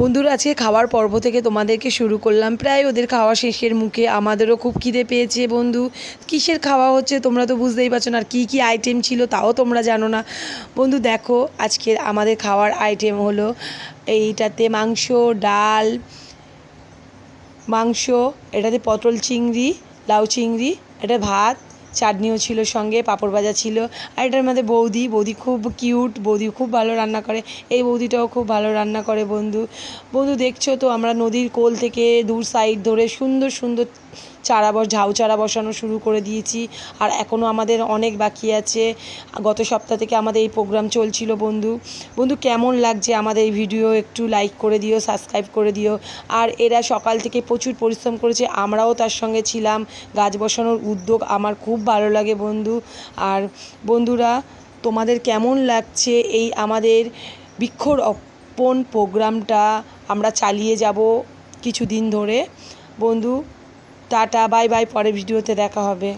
বন্ধুরা, আজকে খাওয়ার পর্ব থেকে তোমাদেরকে শুরু করলাম। প্রায় ওদের খাওয়া শেষের মুখে আমাদেরও খুব খিদে পেয়েছে বন্ধু। কিসের খাওয়া হচ্ছে তোমরা তো বুঝতেই পারছ না, আর কী কী আইটেম ছিল তাও তোমরা জানো না। বন্ধু, দেখো আজকে আমাদের খাওয়ার আইটেম হলো এইটাতে মাংস, ডাল, মাংস, এটাতে পটল চিংড়ি, লাউ চিংড়ি, এটা ভাত চাটনিও ছিল সঙ্গে, পাঁপড় ভাজা ছিল। আর এটার মধ্যে বৌদি বৌদি খুব কিউট বৌদি খুব ভালো রান্না করে। এই বৌদিটাও খুব ভালো রান্না করে, বন্ধু। বন্ধু, দেখছ তো, আমরা নদীর কোল থেকে দূর সাইড ধরে সুন্দর সুন্দর চারা বস, ঝাউ চারা বসানো শুরু করে দিয়েছি। আর এখনও আমাদের অনেক বাকি আছে। গত সপ্তাহ থেকে আমাদের এই প্রোগ্রাম চলছিল, বন্ধু। বন্ধু, কেমন লাগছে আমাদের এই ভিডিও একটু লাইক করে দিও সাবস্ক্রাইব করে দিও। আর এরা সকাল থেকে প্রচুর পরিশ্রম করেছে, আমরাও তার সঙ্গে ছিলাম। গাছ বসানোর উদ্যোগ আমার খুব ভালো লাগে বন্ধু। আর বন্ধুরা, তোমাদের কেমন লাগছে এই আমাদের বৃক্ষরোপণ প্রোগ্রামটা? আমরা চালিয়ে যাব কিছুদিন ধরে। বন্ধু, টাটা, বাই বাই, পরের ভিডিওতে দেখা হবে।